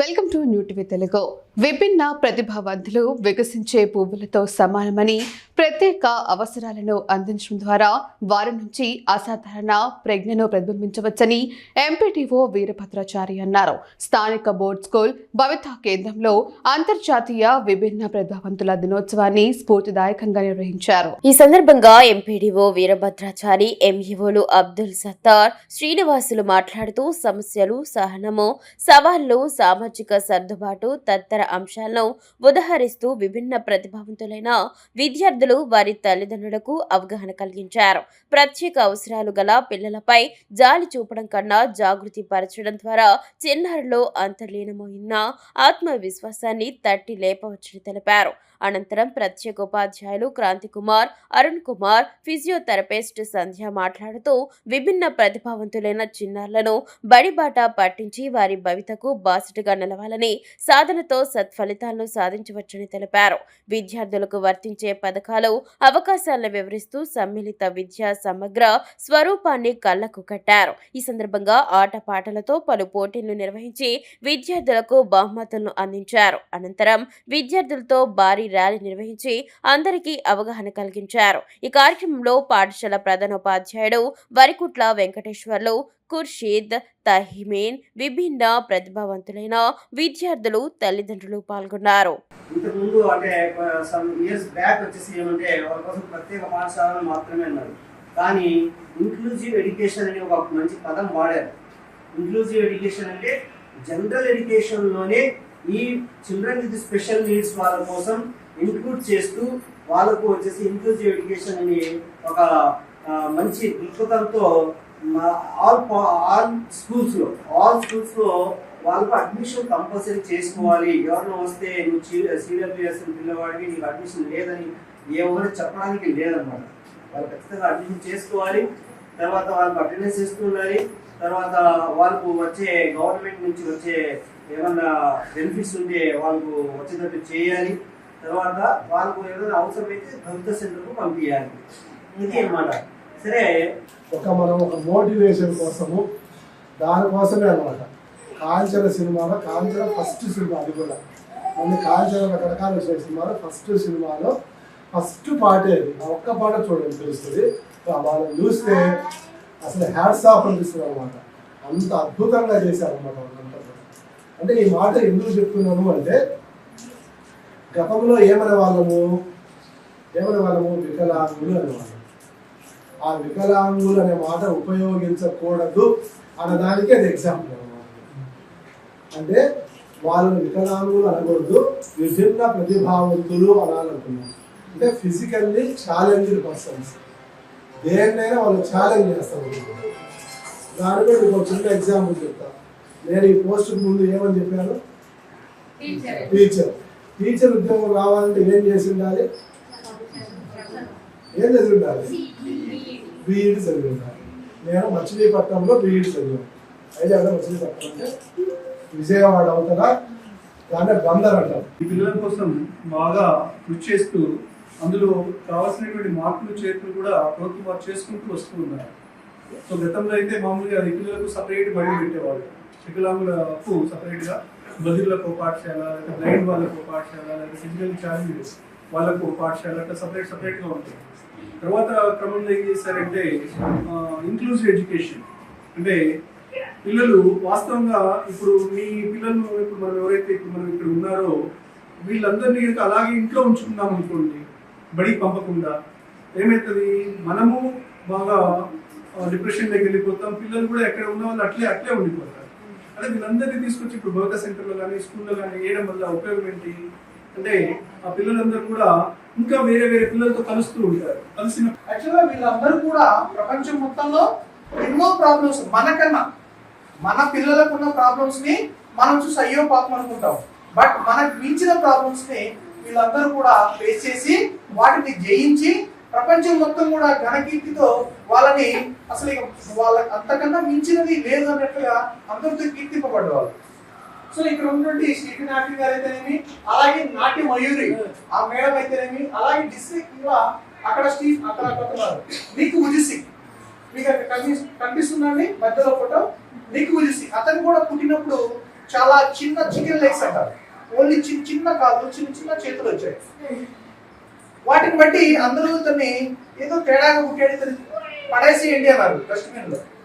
Welcome to Telugu విభిన్న ప్రతిభావంతులు వికసించే పువ్వులతో సమానమని ప్రత్యేక అవసరాలను అందించడం ద్వారా వారి నుంచి అసాధారణ ప్రజ్ఞను ప్రతిబింబించవచ్చని ఎంపీటీఓ వీరభద్రాచారి అన్నారు. స్థానిక బోర్డ్ స్కూల్ భవిత కేంద్రంలో అంతర్జాతీయ విభిన్న ప్రతిభావంతుల దినోత్సవాన్ని స్ఫూర్తిదాయకంగా నిర్వహించారు. ఈ సందర్భంగా ఎంపీడీఓ వీరభద్రాచారి ఎంఈఓలు అబ్దుల్ సత్తార్ శ్రీనివాసులు మాట్లాడుతూ సమస్యలు సహనము సవాళ్ళు సామాజిక సర్దుబాటు తదితర అంశాలను ఉదహరిస్తూ విభిన్న ప్రతిభావంతులైన విద్యార్థులు వారి తల్లిదండ్రులకు అవగాహన కలిగించారు. ప్రత్యేక అవసరాలు గల పిల్లలపై జాలి చూపడం కన్నా జాగృతి పరచడం ద్వారా చిన్నారులో అంతర్లీనమైన ఆత్మవిశ్వాసాన్ని తట్టి లేపవచ్చని తెలిపారు. అనంతరం ప్రత్యేక ఉపాధ్యాయులు క్రాంతి కుమార్ అరుణ్ కుమార్ ఫిజియోథెరపిస్ట్ సంధ్య మాట్లాడుతూ విభిన్న ప్రతిభావంతులైన చిన్నారులను బడిబాట పట్టించి వారి భవితకు బాసటగా నిలవాలని సాధనతో సత్ఫలితాలను సాధించవచ్చని తెలిపారు. విద్యార్థులకు వర్తించే పథకాలు అవకాశాలను వివరిస్తూ సమ్మిళిత విద్యా సమగ్ర స్వరూపాన్ని కళ్ళకు కట్టారు. ఈ సందర్భంగా ఆటపాటలతో పలు పోటీలను నిర్వహించి విద్యార్థులకు బహుమతులను అందించారు. అనంతరం విద్యార్థులతో భారీ ర్యాలీ నిర్వహించి అందరికీ అవగాహన కలిగించారు. ఈ కార్యక్రమంలో పాఠశాల ప్రధానోపాధ్యాయుడు వరికుట్ల వెంకటేశ్వర్లు ఖుర్షీద్ తహిమీన్ విభిన్న ప్రతిభావంతులైన విద్యార్థులు తల్లిదండ్రులు పాల్గొన్నారు. ఇంతకుముందు అంటే సమ్ ఇయర్స్ బ్యాక్ వచ్చేసి ఏమంటే వాళ్ళ కోసం ప్రత్యేక పాఠశాలను మాత్రమే అన్నారు కానీ ఇంక్లూజివ్ ఎడ్యుకేషన్ అనే ఒక మంచి పదం వాడారు. ఇంక్లూజివ్ ఎడ్యుకేషన్ అంటే జనరల్ ఎడ్యుకేషన్లోనే ఈ చిల్డ్రన్ విత్ స్పెషల్ నీడ్స్ వాళ్ళ కోసం ఇంక్లూడ్ చేస్తూ వాళ్ళకు వచ్చేసి ఇంక్లూజివ్ ఎడ్యుకేషన్ అనే ఒక మంచి దృక్పథంతో ఆల్ పా- ఆల్ స్కూల్స్లో ఆల్ స్కూల్స్లో వాళ్ళకు అడ్మిషన్ కంపల్సరీ చేసుకోవాలి. ఎవరినో వస్తే నువ్వు సీడబ్ల్యూఎస్ పిల్లవాడికి నీకు అడ్మిషన్ లేదని ఎవరు చెప్పడానికి లేదనమాట వాళ్ళు ఖచ్చితంగా అడ్మిషన్ చేసుకోవాలి. తర్వాత వాళ్ళకు అటెండెన్స్ ఇస్తుండాలి తర్వాత వాళ్ళకు వచ్చే గవర్నమెంట్ నుంచి వచ్చే ఏమన్నా బెనిఫిట్స్ ఉంటే వాళ్ళకు వచ్చేటట్టు చేయాలి. తర్వాత వాళ్ళకు ఏదైనా అవసరమైతే ప్రభుత్వ సెంటర్కు పంపించాలి ఇది అన్నమాట సరే ఒక మనం ఒక మోటివేషన్ కోసము దానికోసమే అనమాట కాంచన సినిమాలో కాంచన ఫస్ట్ సినిమా అది కూడా. మళ్ళీ కాంచన రకరకాల వచ్చిన సినిమాలో ఫస్ట్ సినిమాలో ఫస్ట్ పాటే అది. ఆ ఒక్క పాట చూడండి తెలుస్తుంది. ఆ వాళ్ళని చూస్తే అసలు హ్యాట్స్ ఆఫ్ అనిపిస్తుంది అనమాట అంత అద్భుతంగా చేశారనమాట వాళ్ళంతా అంటే ఈ మాట ఎందుకు చెప్తున్నాను అంటే గతంలో ఏమనే వాళ్ళము ఏమనే వాళ్ళము వికలాంగులు అనేవాళ్ళము ఆ వికలాంగులు అనే మాట ఉపయోగించకూడదు అన్నదానికి అది ఎగ్జాంపుల్ అంటే వాళ్ళని వికలాంగులు అనకూడదు విభిన్న ప్రతిభావంతులు అనాలనుకున్నాం అంటే ఫిజికల్లీ ఛాలెంజ్డ్ పర్సన్స్ దేన్నైనా వాళ్ళు ఛాలెంజ్ చేస్తారు. దాని కూడా మీకు ఒక చిన్న ఎగ్జాంపుల్ చెప్తా. నేను ఈ పోస్ట్ ముందు ఏమని చెప్పాను? టీచర్ టీచర్ ఉద్యోగం రావాలంటే ఏం చేసి ఉండాలి? ఏం చదివి ఉండాలి? బీఈడి చదివాను నేను మచిలీపట్నంలో బీఈడి చదివాను. అయితే అదే మచిలీపట్నం అంటే విజయవాడ అవతల దాన్ని బందర్ అంటారు. ఈ పిల్లల కోసం బాగా కృషి చేస్తూ అందులో కావాల్సినటువంటి మార్పులు చేర్పులు కూడా ప్రభుత్వం వారు చేసుకుంటూ వస్తూ ఉన్నారు. సో గతంలో అయితే మామూలుగా ఈ పిల్లలకు సపరేట్ బడి పెట్టేవాళ్ళు. వికలాంగులకు సపరేట్గా బదిరులకు పాఠశాల లేదా బ్లైండ్ వాళ్ళకు పాఠశాల లేదా ఫిజికల్ ఛాలెంజ్ వాళ్ళకు పాఠశాల అట్లా సపరేట్ సపరేట్గా ఉంటుంది. తర్వాత క్రమంలో ఏం చేశారంటే ఇంక్లూజివ్ ఎడ్యుకేషన్ అంటే పిల్లలు వాస్తవంగా ఇప్పుడు మీ పిల్లలు ఇప్పుడు మనం ఎవరైతే ఇప్పుడు మనం ఇక్కడ ఉన్నారో వీళ్ళందరినీ కనుక అలాగే ఇంట్లో ఉంచుకున్నాం అనుకోండి బడికి పంపకుండా. ఏమవుతుంది మనము బాగా డిప్రెషన్లోకి వెళ్ళిపోతాం పిల్లలు కూడా ఎక్కడ ఉన్న వాళ్ళు అట్లే అట్లే ఉండిపోతారు. అదే వీళ్ళందరినీ తీసుకొచ్చి ఇప్పుడు భౌత సెంటర్లో కానీ స్కూల్లో కానీ వేయడం వల్ల ఉపయోగం ఏంటి? అంటే ఆ పిల్లలందరూ కూడా ఇంకా వేరే వేరే పిల్లలతో కలుస్తూ ఉంటారు కలిసిన యాక్చువల్గా వీళ్ళందరూ కూడా ప్రపంచం మొత్తంలో ఎన్నో ప్రాబ్లమ్స్ మనకన్నా మన పిల్లలకు ఉన్న ప్రాబ్లమ్స్ని మనం చూసి అయ్యో పాపం అనుకుంటాం. బట్ మనకు మించిన ప్రాబ్లమ్స్ని వీళ్ళందరూ కూడా ఫేస్ చేసి వాటిని జయించి ప్రపంచం మొత్తం కూడా ఘనకీర్తితో వాళ్ళని అసలు ఇక వాళ్ళ అంతకన్నా మించినది లేదు అన్నట్లుగా అందరితో కీర్తింపబడ్డవాళ్ళు. సో ఇక్కడ ఉన్నటువంటి శ్రీకి నాట్యం గారు అయితేనేమి అలాగే నాట్య మయూరి ఆ. మేడం అయితేనేమి అలాగే డిస్ట్రిక్ట్ కూడా అక్కడ స్టీవ్ అక్కడ కొత్తవారు నీకు ఉజిసి మీకు అక్కడ కనిపి- కనిపిస్తుందండి? మధ్యలో ఫోటో. నీకు ఉజిసి అతను కూడా పుట్టినప్పుడు చాలా చిన్న చికెన్ లెగ్స్ అంటారు. ఓన్లీ చిన్న చిన్న కాళ్ళు చిన్న చిన్న చేతులు వచ్చాయి. వాటిని బట్టి అందరూ ఇతన్ని ఏదో తేడాగా పుట్టాడు ఏంటి అన్నారు డస్ట్బిన్లో.